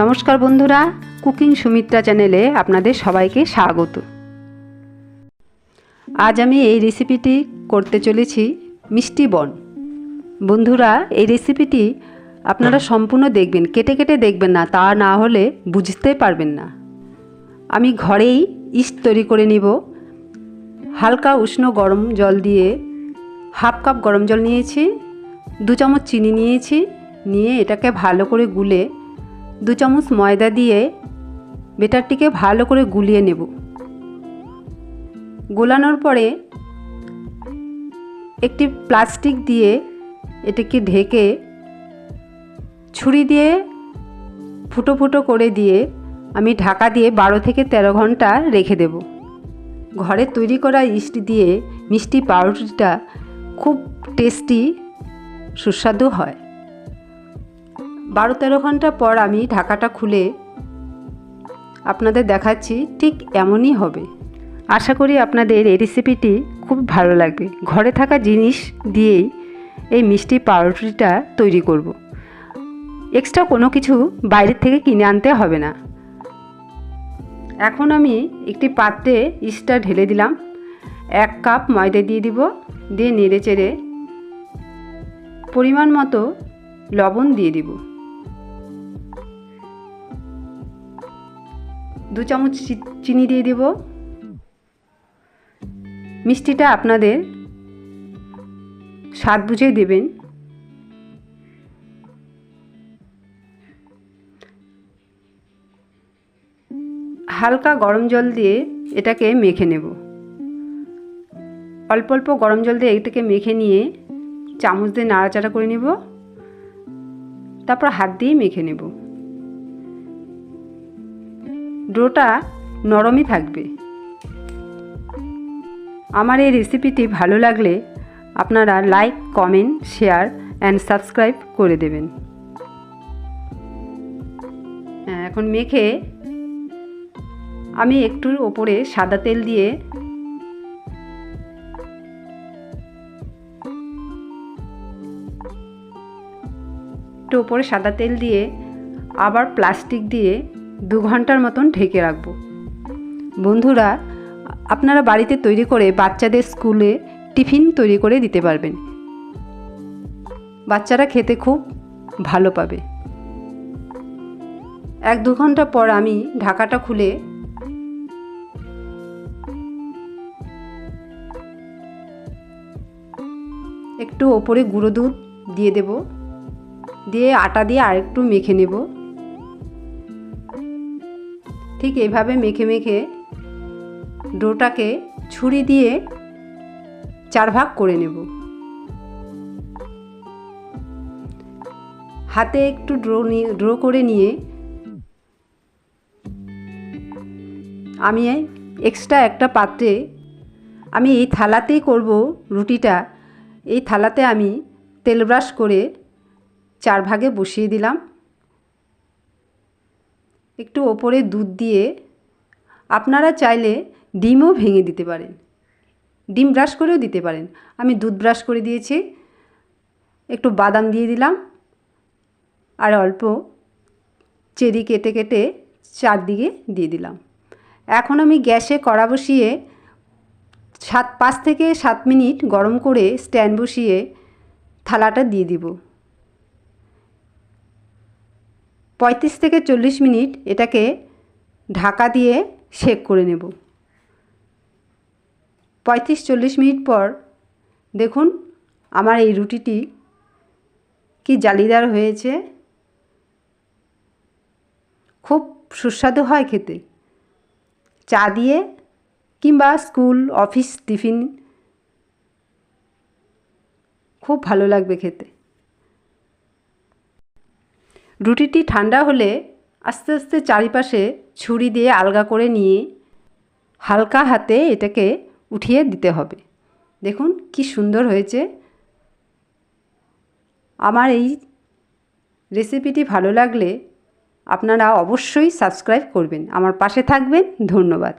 নমস্কার বন্ধুরা, কুকিং সুমিত্রা চ্যানেলে আপনাদের সবাইকে স্বাগত। আজ আমি এই রেসিপিটি করতে চলেছি মিষ্টি বন। বন্ধুরা, এই রেসিপিটি আপনারা সম্পূর্ণ দেখবেন, কেটে কেটে দেখবেন না, তা না হলে বুঝতে পারবেন না। আমি ঘরেই ইস্ট তৈরি করে নিব। হালকা উষ্ণ গরম জল দিয়ে হাফ কাপ গরম জল নিয়েছি, দু চামচ চিনি নিয়েছি, নিয়ে এটাকে ভালো করে গুলে দু চামচ ময়দা দিয়ে বেটারটিকে ভালো করে গুলিয়ে নেব। গোলানোর পরে একটি প্লাস্টিক দিয়ে এটাকে ঢেকে ছুরি দিয়ে ফুটো ফুটো করে দিয়ে আমি ঢাকা দিয়ে বারো থেকে তেরো ঘণ্টা রেখে দেব। ঘরে তৈরি করা ইস্ট দিয়ে মিষ্টি পাউরুটিটা খুব টেস্টি, সুস্বাদু হয়। বারো তেরো ঘণ্টা পর আমি ঢাকাটা খুলে আপনাদের দেখাচ্ছি ঠিক এমনই হবে। আশা করি আপনাদের এই রেসিপিটি খুব ভালো লাগবে। ঘরে থাকা জিনিস দিয়েই এই মিষ্টি পাউরুটিটা তৈরি করব। এক্সট্রা কোনো কিছু বাইরের থেকে কিনে আনতে হবে না। এখন আমি একটি পাত্রে ইস্টটা ঢেলে দিলাম। এক কাপ ময়দা দিয়ে দিব, দিয়ে নেড়ে চেড়ে পরিমাণ মতো লবণ দিয়ে দিব। দু চামচ চিনি দিয়ে দেব। মিষ্টিটা আপনাদের স্বাদ বুঝেই দেবেন। হালকা গরম জল দিয়ে এটাকে মেখে নেব। অল্প অল্প গরম জল দিয়ে এটাকে মেখে নিয়ে চামচ দিয়ে নাড়াচাড়া করে নেব। তারপর হাত দিয়ে মেখে নেব। ডোটা নরমই থাকবে। আমার এই রেসিপিটি ভালো লাগলে আপনারা like comment share and subscribe করে দেবেন। হ্যাঁ, এখন মেখে আমি একটু ওপরে সাদা তেল দিয়ে একটু ওপরে সাদা তেল দিয়ে আবার প্লাস্টিক দিয়ে দু ঘণ্টার মতন ঢেকে রাখব। বন্ধুরা, আপনারা বাড়িতে তৈরি করে বাচ্চাদের স্কুলে টিফিন তৈরি করে দিতে পারবেন। বাচ্চারা খেতে খুব ভালো পাবে। এক দু ঘণ্টা পর আমি ঢাকাটা খুলে একটু ওপরে গুঁড়ো দুধ দিয়ে দেব। দিয়ে আটা দিয়ে আরেকটু মেখে নেব। ঠিক এইভাবে মেখে মেখে ডোটাকে ছুরি দিয়ে চার ভাগ করে নেব। হাতে একটু ড্রো ড্রো করে নিয়ে আমি এক্সট্রা একটা পাত্রে আমি এই থালাতেই করব রুটিটা। এই থালাতে আমি তেল ব্রাশ করে চার ভাগে বসিয়ে দিলাম। একটু ওপরে দুধ দিয়ে আপনারা চাইলে ডিমও ভেঙে দিতে পারেন। ডিম ব্রাশ করেও দিতে পারেন। আমি দুধ ব্রাশ করে দিয়েছি। একটু বাদাম দিয়ে দিলাম। আর অল্প চেরি কেটে কেটে চারদিকে দিয়ে দিলাম। এখন আমি গ্যাসে কড়া বসিয়ে সাত, পাঁচ থেকে সাত মিনিট গরম করে স্ট্যান্ড বসিয়ে থালাটা দিয়ে দিব। পঁয়ত্রিশ থেকে চল্লিশ মিনিট এটাকে ঢাকা দিয়ে শেক করে নেব। পঁয়ত্রিশ চল্লিশ মিনিট পর দেখুন আমার এই রুটিটি কি জালিদার হয়েছে। খুব সুস্বাদু হয় খেতে। চা দিয়ে কিংবা স্কুল, অফিস, টিফিন খুব ভালো লাগবে খেতে। রুটিটি ঠান্ডা হলে আস্তে আস্তে চারিপাশে ছুরি দিয়ে আলগা করে নিয়ে হালকা হাতে এটাকে উঠিয়ে দিতে হবে। দেখুন কি সুন্দর হয়েছে। আমার এই রেসিপিটি ভালো লাগলে আপনারা অবশ্যই সাবস্ক্রাইব করবেন। আমার পাশে থাকবেন। ধন্যবাদ।